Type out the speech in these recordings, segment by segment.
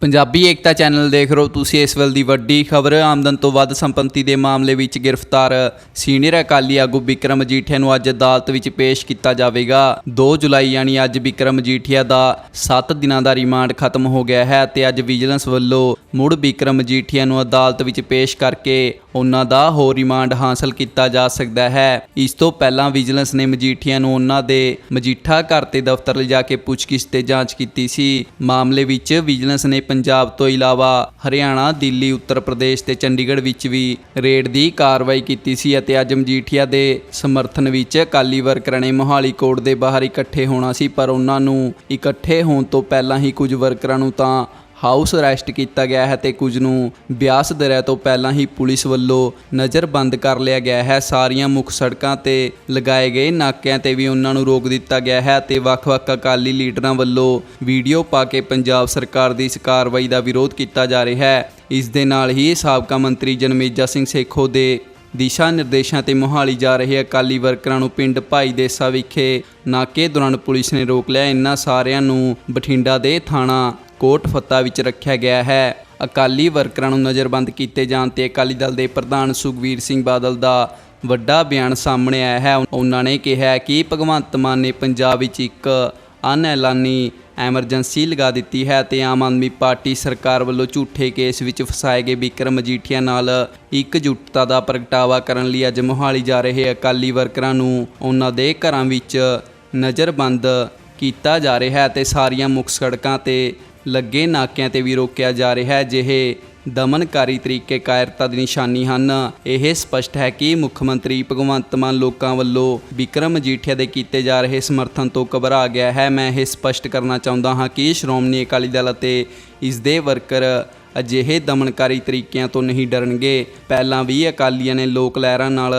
ਪੰਜਾਬੀ ਏਕਤਾ channel ਦੇਖ ਰਹੇ ਹੋ ਤੁਸੀਂ ਇਸ ਵੇਲੇ ਦੀ ਵੱਡੀ ਖਬਰ। ਆਮਦਨ ਤੋਂ ਵੱਧ ਸੰਪਤੀ ਦੇ ਮਾਮਲੇ ਵਿੱਚ ਗ੍ਰਿਫਤਾਰ ਸੀਨੀਅਰ ਅਕਾਲੀ ਆਗੂ ਵਿਕਰਮ ਮਜੀਠੀਆ ਨੂੰ ਅੱਜ ਅਦਾਲਤ ਵਿੱਚ ਪੇਸ਼ ਕੀਤਾ ਜਾਵੇਗਾ। 2 ਜੁਲਾਈ ਯਾਨੀ ਅੱਜ ਵਿਕਰਮ ਮਜੀਠੀਆ ਦਾ 7 ਦਿਨਾਂ ਦਾ ਰਿਮਾਂਡ ਖਤਮ ਹੋ ਗਿਆ ਹੈ ਤੇ ਅੱਜ ਵਿਜੀਲੈਂਸ ਵੱਲੋਂ ਮੁੜ ਵਿਕਰਮ ਮਜੀਠੀਆ ਨੂੰ ਅਦਾਲਤ ਵਿੱਚ ਪੇਸ਼ ਕਰਕੇ ਉਹਨਾਂ ਦਾ ਹੋਰ ਰਿਮਾਂਡ ਹਾਸਲ ਕੀਤਾ ਜਾ ਸਕਦਾ ਹੈ। ਇਸ ਤੋਂ ਪਹਿਲਾਂ ਵਿਜੀਲੈਂਸ ਨੇ ਮਜੀਠੀਆ ਨੂੰ ਉਹਨਾਂ ਦੇ ਮਜੀਠਾ ਘਰ ਤੇ ਦਫ਼ਤਰ ਲਿਜਾ ਕੇ ਪੁੱਛਗਿੱਛ ਤੇ ਜਾਂਚ ਕੀਤੀ ਸੀ। ਮਾਮਲੇ ਵਿੱਚ ਵਿਜੀਲੈਂਸ ਨੇ ਪੰਜਾਬ ਤੋਂ ਇਲਾਵਾ ਹਰਿਆਣਾ, ਦਿੱਲੀ, ਉੱਤਰ ਪ੍ਰਦੇਸ਼ ਤੇ ਚੰਡੀਗੜ੍ਹ ਵਿੱਚ ਵੀ ਰੇਡ ਦੀ ਕਾਰਵਾਈ ਕੀਤੀ ਸੀ ਅਤੇ ਅੱਜ ਮਜੀਠੀਆ ਦੇ ਸਮਰਥਨ ਵਿੱਚ ਅਕਾਲੀ ਵਰਕਰਾਂ ਨੇ ਮੋਹਾਲੀ ਕੋਰਟ ਦੇ ਬਾਹਰ ਇਕੱਠੇ ਹੋਣਾ ਸੀ, ਪਰ ਉਹਨਾਂ ਨੂੰ ਇਕੱਠੇ ਹੋਣ ਤੋਂ ਪਹਿਲਾਂ ਹੀ ਕੁਝ ਵਰਕਰਾਂ ਨੂੰ ਤਾਂ ਹਾਊਸ ਅਰੈਸਟ ਕੀਤਾ ਗਿਆ ਹੈ ਤੇ ਕੁਝ ਨੂੰ ਬਿਆਸ ਦਰਿਆ ਤੋਂ ਪਹਿਲਾਂ ਹੀ ਪੁਲਿਸ ਵੱਲੋਂ ਨਜ਼ਰਬੰਦ ਕਰ ਲਿਆ ਗਿਆ ਹੈ। ਸਾਰੀਆਂ ਮੁੱਖ ਸੜਕਾਂ ਤੇ ਲਗਾਏ ਗਏ ਨਾਕਿਆਂ ਤੇ ਵੀ ਉਹਨਾਂ ਨੂੰ ਰੋਕ ਦਿੱਤਾ ਗਿਆ ਹੈ ਤੇ ਵੱਖ-ਵੱਖ ਅਕਾਲੀ ਲੀਡਰਾਂ ਵੱਲੋਂ ਵੀਡੀਓ ਪਾ ਕੇ ਪੰਜਾਬ ਸਰਕਾਰ ਦੀ ਇਸ ਕਾਰਵਾਈ ਦਾ ਵਿਰੋਧ ਕੀਤਾ ਜਾ ਰਿਹਾ ਹੈ। ਇਸ ਦੇ ਨਾਲ ਹੀ ਸਾਬਕਾ ਮੰਤਰੀ ਜਨਮੇਜਾ ਸਿੰਘ ਸੇਖੋ ਦੇ ਦਿਸ਼ਾ ਨਿਰਦੇਸ਼ਾਂ ਤੇ ਮੋਹਾਲੀ ਜਾ ਰਹੇ ਅਕਾਲੀ ਵਰਕਰਾਂ ਨੂੰ ਪਿੰਡ ਭਾਈ ਦੇਸਾ ਵਿਖੇ ਨਾਕੇ ਦੌਰਾਨ ਪੁਲਿਸ ਨੇ ਰੋਕ ਲਿਆ। ਇਹਨਾਂ ਸਾਰਿਆਂ ਨੂੰ ਬਠਿੰਡਾ ਦੇ ਥਾਣਾ ਕੋਟ ਫੱਤਾ ਵਿੱਚ ਰੱਖਿਆ ਗਿਆ ਹੈ। ਅਕਾਲੀ ਵਰਕਰਾਂ ਨੂੰ ਨਜ਼ਰਬੰਦ ਕੀਤੇ ਜਾਣ ਤੇ ਅਕਾਲੀ ਦਲ ਦੇ ਪ੍ਰਧਾਨ ਸੁਖਵੀਰ ਸਿੰਘ ਬਾਦਲ ਦਾ ਵੱਡਾ ਬਿਆਨ ਸਾਹਮਣੇ ਆਇਆ ਹੈ। ਉਹਨਾਂ ਨੇ ਕਿਹਾ ਕਿ ਭਗਵੰਤ ਮਾਨ ਨੇ ਪੰਜਾਬ ਵਿੱਚ ਇੱਕ ਅਨਐਲਾਨੀ ਐਮਰਜੈਂਸੀ ਲਗਾ ਦਿੱਤੀ ਹੈ ਤੇ ਆਮ ਆਦਮੀ ਪਾਰਟੀ ਸਰਕਾਰ ਵੱਲੋਂ ਝੂਠੇ ਕੇਸ ਵਿੱਚ ਫਸਾਏ ਗਏ ਵਿਕਰਮ ਮਜੀਠੀਆ ਨਾਲ ਇਕਜੁੱਟਤਾ ਦਾ ਪ੍ਰਗਟਾਵਾ ਕਰਨ ਲਈ ਅੱਜ ਮੋਹਾਲੀ ਜਾ ਰਹੇ ਅਕਾਲੀ ਵਰਕਰਾਂ ਨੂੰ ਉਹਨਾਂ ਦੇ ਘਰਾਂ ਵਿੱਚ ਨਜ਼ਰਬੰਦ ਕੀਤਾ ਜਾ ਰਿਹਾ ਹੈ ਤੇ ਸਾਰੀਆਂ ਮੁੱਖ ਸੜਕਾਂ ਤੇ ਲੱਗੇ ਨਾਕਿਆਂ ਤੇ ਵੀ ਰੋਕਿਆ ਜਾ ਰਿਹਾ ਹੈ, ਜਿਹੇ ਦਮਨਕਾਰੀ ਤਰੀਕੇ ਕਾਇਰਤਾ ਦੀ ਨਿਸ਼ਾਨੀ ਹਨ। ਇਹ ਸਪਸ਼ਟ ਹੈ ਕਿ ਮੁੱਖ ਮੰਤਰੀ ਭਗਵੰਤ ਮਾਨ ਲੋਕਾਂ ਵੱਲੋਂ ਵਿਕਰਮ ਮਜੀਠੀਆ ਦੇ ਕੀਤੇ ਜਾ ਰਹੇ ਸਮਰਥਨ ਤੋਂ ਘਬਰਾ ਗਿਆ ਹੈ। ਮੈਂ ਇਹ ਸਪਸ਼ਟ ਕਰਨਾ ਚਾਹੁੰਦਾ ਹਾਂ ਕਿ ਸ਼੍ਰੋਮਣੀ ਅਕਾਲੀ ਦਲ ਅਤੇ ਇਸ ਦੇ ਵਰਕਰ ਅਜਿਹੇ ਦਮਨਕਾਰੀ ਤਰੀਕਿਆਂ ਤੋਂ ਨਹੀਂ ਡਰਨਗੇ। ਪਹਿਲਾਂ ਵੀ ਅਕਾਲੀਆਂ ਨੇ ਲੋਕ ਲਹਿਰਾਂ ਨਾਲ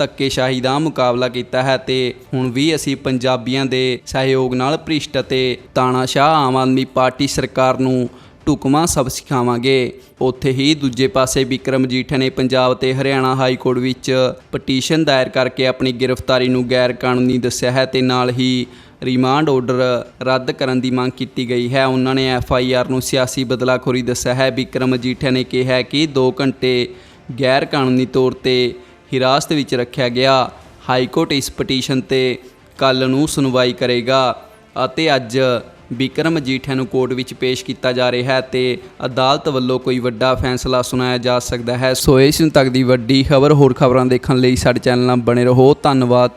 ਧੱਕੇਸ਼ਾਹੀ ਦਾ ਮੁਕਾਬਲਾ ਕੀਤਾ ਹੈ ਤੇ ਹੁਣ ਵੀ ਅਸੀਂ ਪੰਜਾਬੀਆਂ ਦੇ ਸਹਿਯੋਗ ਨਾਲ ਭ੍ਰਿਸ਼ਟ ਅਤੇ ਤਾਨਾਸ਼ਾਹ ਆਮ ਆਦਮੀ ਪਾਰਟੀ ਸਰਕਾਰ ਨੂੰ ਢੁਕਵਾਂ ਸਭ ਸਿਖਾਵਾਂਗੇ। ਉੱਥੇ ਹੀ ਦੂਜੇ ਪਾਸੇ ਵਿਕਰਮ ਜੀਠਾ ਨੇ ਪੰਜਾਬ ਤੇ ਹਰਿਆਣਾ ਹਾਈ ਕੋਰਟ ਵਿੱਚ ਪਟੀਸ਼ਨ ਦਾਇਰ ਕਰਕੇ ਆਪਣੀ ਗ੍ਰਿਫਤਾਰੀ ਨੂੰ ਗੈਰ ਕਾਨੂੰਨੀ ਦੱਸਿਆ ਹੈ ਤੇ ਨਾਲ ਹੀ ਰਿਮਾਂਡ ਆਰਡਰ ਰੱਦ ਕਰਨ ਦੀ ਮੰਗ ਕੀਤੀ ਗਈ ਹੈ। ਉਹਨਾਂ ਨੇ ਐਫ ਆਈ ਆਰ ਨੂੰ ਸਿਆਸੀ ਬਦਲਾਖੋਰੀ ਦੱਸਿਆ ਹੈ। ਵਿਕਰਮ ਜੀਠਾ ਨੇ ਕਿਹਾ ਕਿ 2 ਘੰਟੇ ਗੈਰ ਕਾਨੂੰਨੀ ਤੌਰ ਤੇ ਹਿਰਾਸਤ ਵਿੱਚ ਰੱਖਿਆ ਗਿਆ। ਹਾਈ ਕੋਰਟ ਇਸ ਪਟੀਸ਼ਨ ਤੇ ਕੱਲ ਨੂੰ ਸੁਣਵਾਈ ਕਰੇਗਾ ਅਤੇ ਅੱਜ ਵਿਕਰਮ ਮਜੀਠੀਆ ਨੂੰ ਕੋਰਟ ਵਿੱਚ ਪੇਸ਼ ਕੀਤਾ ਜਾ ਰਿਹਾ ਹੈ ਤੇ ਅਦਾਲਤ ਵੱਲੋਂ ਕੋਈ ਵੱਡਾ ਫੈਸਲਾ ਸੁਣਾਇਆ ਜਾ ਸਕਦਾ ਹੈ। ਸੋ ਇਸ ਨੂੰ ਤੱਕ ਦੀ ਵੱਡੀ ਖਬਰ ਹੋਰ ਖਬਰਾਂ ਦੇਖਣ ਲਈ ਸਾਡੇ ਚੈਨਲ ਨਾਲ ਬਣੇ ਰਹੋ। ਧੰਨਵਾਦ।